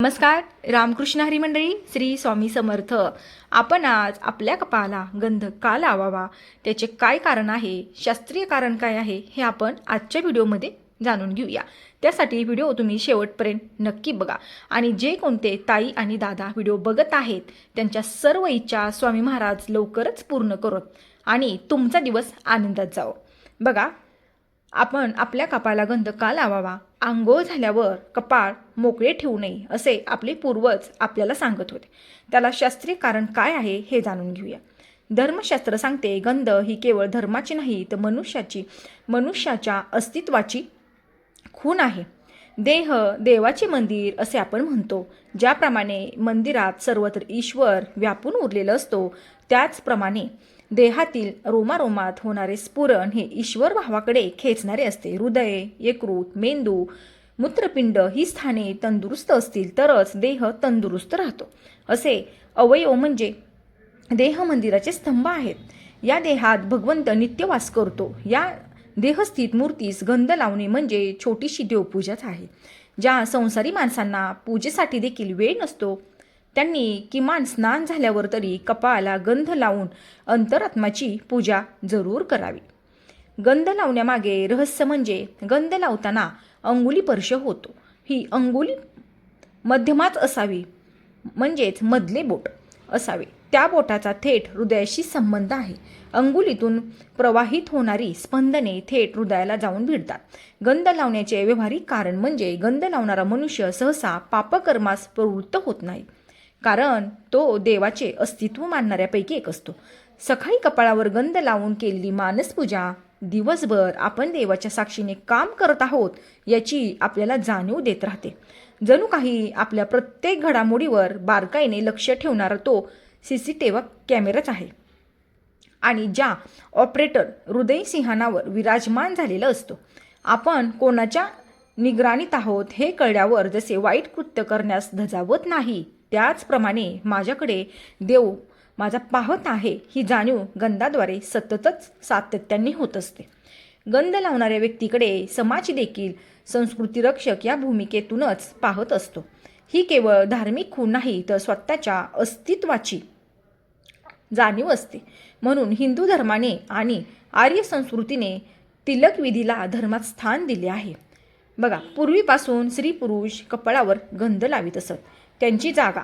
नमस्कार रामकृष्ण हरी मंडळी श्री स्वामी समर्थ. आपण आज आपल्या कपाला गंध का लावावा? त्याचे काय कारण आहे? शास्त्रीय कारण काय आहे? हे आपण आजच्या व्हिडिओमध्ये जाणून घेऊया. त्यासाठी व्हिडिओ तुम्ही शेवटपर्यंत नक्की बघा. आणि जे कोणते ताई आणि दादा व्हिडिओ बघत आहेत त्यांच्या सर्व इच्छा स्वामी महाराज लवकरच पूर्ण करत आणि तुमचा दिवस आनंदात जावं. बघा आपण आपल्या कपाळाला गंध का लावावा? आंघोळ झाल्यावर कपाळ मोकळे ठेवू नये असे आपले पूर्वज आपल्याला सांगत होते. त्याला शास्त्रीय कारण काय आहे हे जाणून घेऊया. धर्मशास्त्र सांगते गंध ही केवळ धर्माची नाही तर मनुष्याची मनुष्याच्या अस्तित्वाची खून आहे. देह देवाचे मंदिर असे आपण म्हणतो. ज्याप्रमाणे मंदिरात सर्वत्र ईश्वर व्यापून उरलेलं असतो त्याचप्रमाणे देहातील रोमारोमात होणारे स्फुरण हे ईश्वर भावाकडे खेचणारे असते. हृदय यकृत मेंदू मूत्रपिंड ही स्थाने तंदुरुस्त असतील तरच देह तंदुरुस्त राहतो. असे अवयव म्हणजे देह मंदिराचे स्तंभ आहेत. या देहात भगवंत नित्यवास करतो. या देहस्थित मूर्तीस गंध लावणे म्हणजे छोटीशी देवपूजाच आहे. ज्या संसारी माणसांना पूजेसाठी देखील वेळ नसतो त्यांनी किमान स्नान झाल्यावर तरी कपाळाला गंध लावून अंतरात्माची पूजा जरूर करावी. गंध लावण्यामागे रहस्य म्हणजे गंध लावताना अंगुली स्पर्श होतो. ही अंगुली मध्यमाच असावी म्हणजेच मधले बोट असावे. त्या बोटाचा थेट हृदयाशी संबंध आहे. अंगुलीतून प्रवाहित होणारी स्पंदने थेट हृदयाला जाऊन भिडतात. गंध लावण्याचे व्यावहारिक कारण म्हणजे गंध लावणारा मनुष्य सहसा पापकर्मास प्रवृत्त होत नाही. कारण तो देवाचे अस्तित्व मानणाऱ्यापैकी एक असतो. सकाळी कपाळावर गंध लावून केलेली मानसपूजा दिवसभर आपण देवाच्या साक्षीने काम करत आहोत याची आपल्याला जाणीव देत राहते. जणू काही आपल्या प्रत्येक घडामोडीवर बारकाईने लक्ष ठेवणारा तो सी सी टी व्ही कॅमेराच आहे. आणि ज्या ऑपरेटर हृदयसिंहानावर विराजमान झालेला असतो आपण कोणाच्या निगराणीत आहोत हे कळल्यावर जसे वाईट कृत्य करण्यास धजावत नाही त्याचप्रमाणे माझ्याकडे देव माझा पाहत आहे ही जाणीव गंधाद्वारे सततच सातत्याने होत असते. गंध लावणाऱ्या व्यक्तीकडे समाज देखील संस्कृतीरक्षक या भूमिकेतूनच पाहत असतो. ही केवळ धार्मिक खूण नाही तर स्वतःच्या अस्तित्वाची जाणीव असते. म्हणून हिंदू धर्माने आणि आर्य संस्कृतीने तिलक विधीला धर्मात स्थान दिले आहे. बघा पूर्वीपासून स्त्री पुरुष कपाळावर गंध लावित असत. त्यांची जागा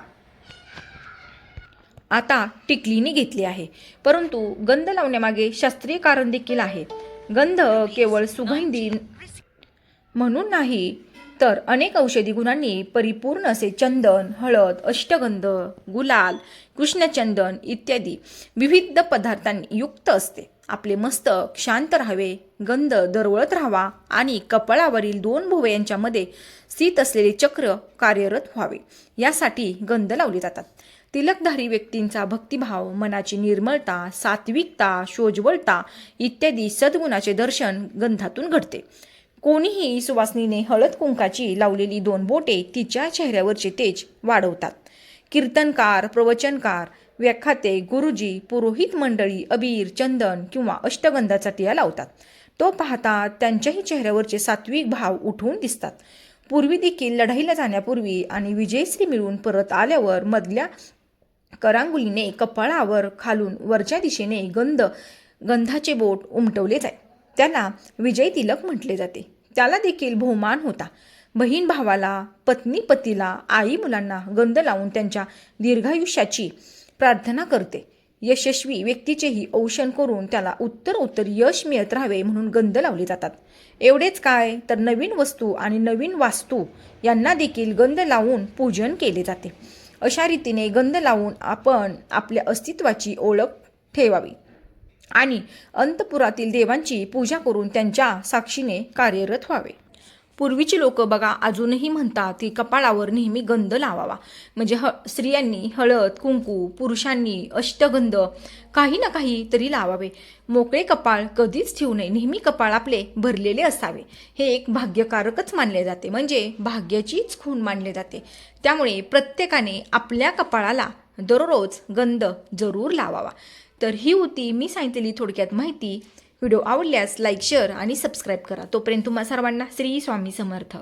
आता टिकलीने घेतली आहे. परंतु गंध लावण्यामागे शास्त्रीय कारण देखील आहे. गंध केवळ सुगंधी म्हणून नाही तर अनेक औषधी गुणांनी परिपूर्ण असे चंदन हळद अष्टगंध गुलाल कृष्णचंदन इत्यादी विविध पदार्थांनी युक्त असते. आपले मस्तक शांत राहावे गंध दरवळत राहावा आणि कपाळावरील दोन भुवे यांच्यामध्ये स्थित असलेले चक्र कार्यरत व्हावे. यासाठी गंध लावले जातात. तिलकधारी व्यक्तींचा भक्तिभाव मनाची निर्मळता सात्विकता शोजवळता इत्यादी सद्गुणाचे दर्शन गंधातून घडते. कोणीही सुवासनीने हळद कुंकाची लावलेली दोन बोटे तिच्या चेहऱ्यावरचे तेज वाढवतात. कीर्तनकार प्रवचनकार व्याख्याते गुरुजी पुरोहित मंडळी अबीर चंदन किंवा अष्टगंधाचा टिया लावतात. तो पाहता त्यांच्याही चेहऱ्यावरचे सात्विक भाव उठून दिसतात. पूर्वी देखील लढाईला जाण्यापूर्वी आणि विजयश्री मिळून परत आल्यावर मधल्या करांगुलीने कपाळावर खालून वरच्या दिशेने गंध गंधाचे बोट उमटवले जाय. त्याला विजय तिलक म्हटले जाते. त्याला देखील बहुमान होता. बहीण भावाला पत्नी पतीला आई मुलांना गंध लावून त्यांच्या दीर्घायुष्याची प्रार्थना करते. यशस्वी व्यक्तीचेही औषण करून त्याला उत्तर उत्तर यश मिळत राहावे म्हणून गंध लावले जातात. एवढेच काय? तर नवीन वस्तू आणि नवीन वास्तू यांना देखील गंध लावून पूजन केले जाते. अशा रीतीने गंध लावून आपण आपल्या अस्तित्वाची ओळख ठेवावी. आणि अंतपुरातील देवांची पूजा करून त्यांच्या साक्षीने कार्यरत व्हावे. पूर्वीची लोक बघा अजूनही म्हणतात की कपाळावर नेहमी गंध लावावा. म्हणजे ह स्त्रियांनी हळद कुंकू पुरुषांनी अष्टगंध काही ना काही तरी लावावे. मोकळे कपाळ कधीच ठेवू नये. नेहमी कपाळ आपले भरलेले असावे. हे एक भाग्यकारकच मानले जाते. म्हणजे भाग्याचीच खूण मानले जाते. त्यामुळे प्रत्येकाने आपल्या कपाळाला दररोज गंध जरूर लावावा. तर ही होती. मी सांगितलेली थोडक्यात माहिती. व्हिडिओ आवडल्यास लाईक शेअर आणि सबस्क्राईब करा. तोपर्यंत तुम्हा सर्वांना श्री स्वामी समर्थ.